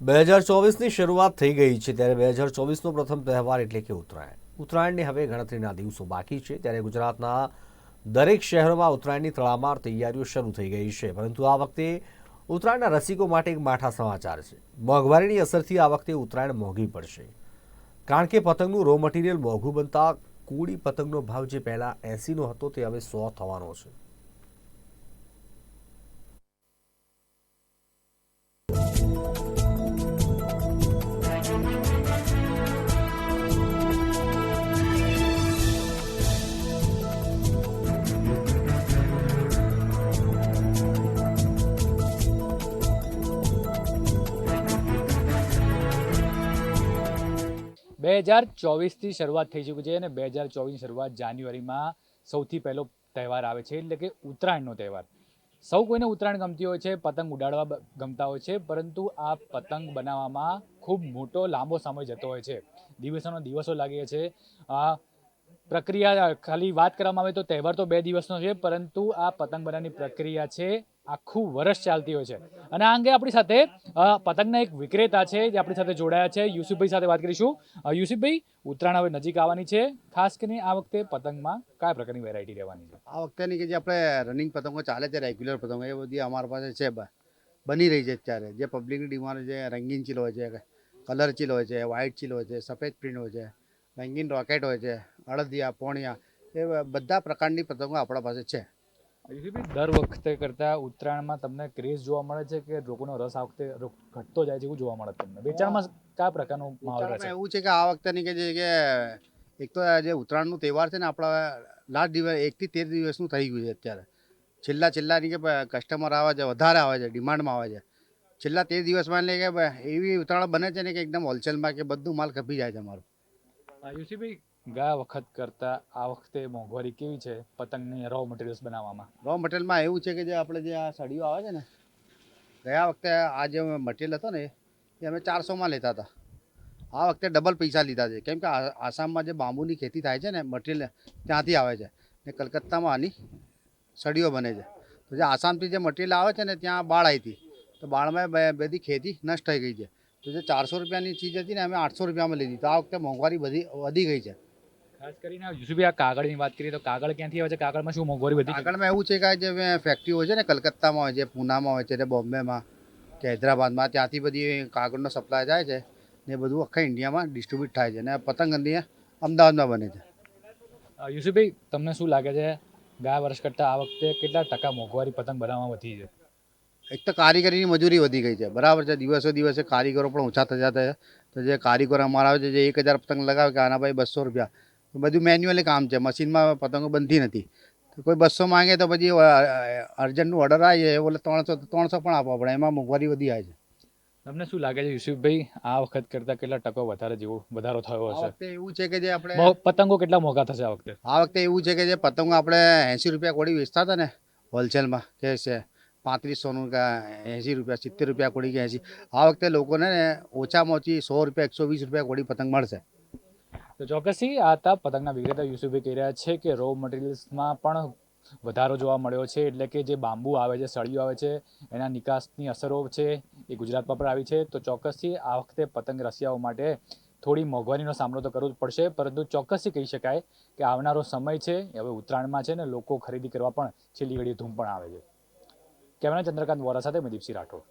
બે હજાર ચોવીસની શરૂઆત થઈ ગઈ છે ત્યારે બે હજાર ચોવીસનો પ્રથમ તહેવાર એટલે કે ઉત્તરાયણ. ઉત્તરાયણની હવે ગણતરીના દિવસો બાકી છે ત્યારે ગુજરાતના દરેક શહેરોમાં ઉત્તરાયણની તડામાર તૈયારીઓ શરૂ થઈ ગઈ છે. પરંતુ આ વખતે ઉત્તરાયણના રસિકો માટે એક માઠા સમાચાર છે. મોંઘવારીની અસરથી આ વખતે ઉત્તરાયણ મોંઘી પડશે. કારણ કે પતંગનું રો મટીરિયલ મોંઘું બનતા કુડી પતંગનો ભાવ જે પહેલાં એંસીનો હતો તે હવે સો થવાનો છે. બે હજાર ચોવીસથી શરૂઆત થઈ ચૂકી છે અને બે હજાર ચોવીસની શરૂઆત જાન્યુઆરીમાં સૌથી પહેલો તહેવાર આવે છે, એટલે કે ઉત્તરાયણનો તહેવાર. સૌ કોઈને ઉત્તરાયણ ગમતી હોય છે, પતંગ ઉડાડવા ગમતા હોય છે, પરંતુ આ પતંગ બનાવવામાં ખૂબ મોટો, લાંબો સમય જતો હોય છે. દિવસોનો દિવસો લાગે છે. આ પ્રક્રિયા, ખાલી વાત કરવામાં આવે તો તહેવાર તો બે દિવસનો છે, પરંતુ આ પતંગ બનાવવાની પ્રક્રિયા છે આખું વર્ષ ચાલતી હોય છે. અને આ અંગે આપણી સાથે પતંગના એક વિક્રેતા છે, જે આપણી સાથે જોડાયા છે. યુસુફભાઈ સાથે વાત કરીશું. યુસુફભાઈ, ઉત્તરાયણ હવે નજીક આવવાની છે. ખાસ કરીને આ વખતે પતંગમાં કયા પ્રકારની વેરાયટી રહેવાની છે? આ વખતેની કે જે આપણે રનિંગ પતંગો ચાલે છે રેગ્યુલર પતંગો, એ બધી અમારી પાસે છે બની રહી છે અત્યારે. જે પબ્લિકની ડિમાન્ડ છે, રંગીન ચીલ હોય છે કલર ચીલ હોય છે વ્હાઇટ ચીલ હોય છે, સફેદ પ્રિન્ટ હોય છે, રંગીન રોકેટ હોય છે અડદિયા પોણિયા, એ બધા પ્રકારની પતંગો આપણા પાસે છે. દર વખતે કરતા ઉત્તરાયણમાં તમને ક્રેઝ જોવા મળે છે કે લોકોનો રસ આ વખતે ઘટતો જાય છે એવું જોવા મળે તમને. વેચાણમાં કયા પ્રકારનો માહોલ રહે છે એવું છે કે આ વખતેની કે જે કે એક તો જે ઉત્તરાયણનો તહેવાર છે ને આપણા લાસ્ટ દિવસ એકથી તેર દિવસનું થઈ ગયું છે અત્યારે. છેલ્લા છેલ્લાની કે કસ્ટમર આવે છે વધારે આવે છે ડિમાન્ડમાં આવે છે. છેલ્લા તેર દિવસમાં એટલે કે એવી ઉત્તરાયણ બને છે ને કે એકદમ હોલસેલમાં કે બધું માલ ખપી જાય છે અમારું. અ, યુસુફભાઈ ગયા વખત કરતા આ વખતે મોંઘવારી કેવી છે? પતંગની રો મટીરિયલ્સ બનાવવામાં. રો મટીરિયલમાં એવું છે કે જે આપણે જે આ સળીઓ આવે છે ને, ગયા વખતે આ જે મટીરિયલ હતો ને, એ અમે ચારસોમાં લેતા હતા. આ વખતે ડબલ પૈસા લીધા છે. કેમ કે આસામમાં જે બાંબુની ખેતી થાય છે ને મટીરિયલ ત્યાંથી આવે છે ને કલકત્તામાં આની સળીઓ બને છે. તો જે આસામથી જે મટીરિયલ આવે છે ને, ત્યાં બાળ આવી હતી તો બાળમાં બધી ખેતી નષ્ટ થઈ ગઈ છે. તો જે ચારસો રૂપિયાની ચીજ હતી ને, અમે આઠસો રૂપિયામાં લીધી. તો આ વખતે મોંઘવારી બધી, વધી ગઈ છે. ખાસ કરીને યુસુફભાઈ આ કાગળની વાત કરીએ તો કાગળ ક્યાંથી આવે છે? કાગળમાં શું મોંઘવારી વધી કાગળમાં એવું છે કે જે ફેક્ટરી હોય છે ને કલકત્તામાં હોય છે પૂનામાં હોય છે ને બોમ્બેમાં કે હૈદરાબાદમાં ત્યાંથી બધી કાગળનો સપ્લાય થાય છે ને એ બધું આખા ઇન્ડિયામાં ડિસ્ટ્રીબ્યુટ થાય છે ને આ પતંગ અહીંયા અમદાવાદમાં બને છે. યુસુફભાઈ તમને શું લાગે છે? ગયા વર્ષ કરતાં આ વખતે કેટલા ટકા મોંઘવારી પતંગ બનાવવામાં વધી છે? એક તો કારીગરીની મજૂરી વધી ગઈ છે. બરાબર છે દિવસે દિવસે કારીગરો પણ ઓછા થતા છે. તો જે કારીગરો અમારા આવે છે જે એક હજાર પતંગ લગાવે કે આના ભાઈ બસો રૂપિયા. બધું મેન્યુઅલી કામ છે. મશીનમાં પતંગો બનતી નથી. કોઈ બસો માંગે તો પછી અર્જન્ટનું ઓર્ડર આવી જાય બોલે ત્રણસો ત્રણસો પણ આપવા પડે. એમાં મોંઘવારી વધી જાય છે. તમને શું લાગે છે યુસુફભાઈ આ વખત કરતાં કેટલા ટકો વધારે જેવો વધારો થયો હશે? એવું છે કે જે આપણે પતંગો કેટલા મોંઘા થશે આ વખતે? આ વખતે એવું છે કે જે પતંગો આપણે એંસી રૂપિયા કોડી વેચતા હતા ને હોલસેલમાં કે છે પાંત્રીસોનું કે એંસી રૂપિયા સિત્તેર રૂપિયા કોડી કે એંસી આ વખતે લોકોને ઓછામાં ઓછી સો રૂપિયા એકસો વીસ રૂપિયા કોડી પતંગ મળશે. તો ચોક્કસથી આ હતા પતંગના વિક્રેતા યુસુફે કહી રહ્યા છે કે રો મટીરિયલ્સમાં પણ વધારો જોવા મળ્યો છે, એટલે કે જે બાંબુ આવે છે સળીઓ આવે છે, એના નિકાસની અસરો છે એ ગુજરાતમાં પણ આવી છે. તો ચોક્કસથી આ વખતે પતંગ રસિયાઓ માટે થોડી મોંઘવારીનો સામનો તો કરવો જ પડશે, પરંતુ ચોક્કસથી કહી શકાય કે આવનારો સમય છે હવે ઉત્તરાયણમાં છે ને લોકો ખરીદી કરવા પણ છેલ્લી ઘડી ધૂમ પણ આવે છે. કેમેરા ચંદ્રકાંત વોરા સાથે મેં દીપસિંહ રાઠોડ.